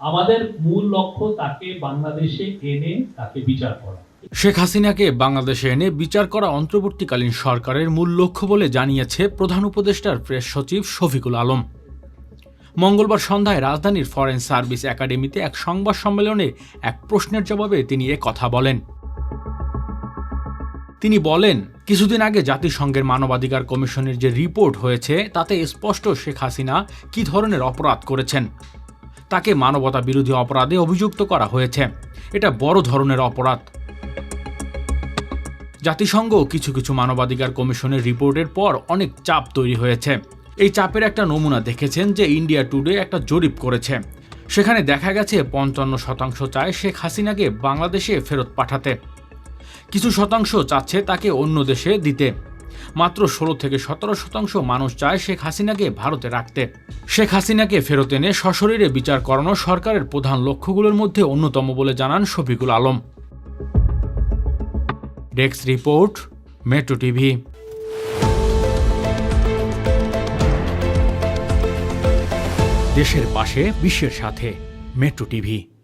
আমাদের মূল লক্ষ্য তাকে বাংলাদেশে এনে তাকে বিচার করা। শেখ হাসিনাকে বাংলাদেশে এনে বিচার করা অন্তর্বর্তীকালীন সরকারের মূল লক্ষ্য বলে জানিয়েছে প্রধান উপদেষ্টার প্রেস সচিব শফিকুল আলম। মঙ্গলবার সন্ধ্যায় রাজধানীর ফরেন সার্ভিস একাডেমিতে এক সংবাদ সম্মেলনে এক প্রশ্নের জবাবে তিনি এ কথা বলেন। তিনি বলেন, কিছুদিন আগে জাতিসংঘের মানবাধিকার কমিশনের যে রিপোর্ট হয়েছে, তাতে স্পষ্ট শেখ হাসিনা কী ধরনের অপরাধ করেছেন? তাকে মানবতা বিরোধী অপরাধে অভিযুক্ত করা হয়েছে। এটা বড় ধরনের অপরাধ। জাতিসংঘ কিছু কিছু মানবাধিকার কমিশনের রিপোর্টের পর অনেক চাপ তৈরি হয়েছে। এই চাপের একটা নমুনা দেখেছেন যে ইন্ডিয়া টুডে একটা জরিপ করেছে। সেখানে দেখা গেছে পঞ্চান্ন শতাংশ চায় শেখ হাসিনাকে বাংলাদেশে ফেরত পাঠাতে। কিছু শতাংশ চাচ্ছে তাকে অন্য দেশে দিতে। মাত্র ষোলো থেকে সতেরো শতাংশ মানুষ চায় শেখ হাসিনাকে ভারতে রাখতে। শেখ হাসিনাকে ফেরত এনে সশরীরে বিচার করানো সরকারের প্রধান লক্ষ্যগুলোর মধ্যে অন্যতম বলে জানান Shafiqul Alam. Desk report, Metro TV. দেশের পাশে, বিশ্বের সাথে, মেট্রো টিভি।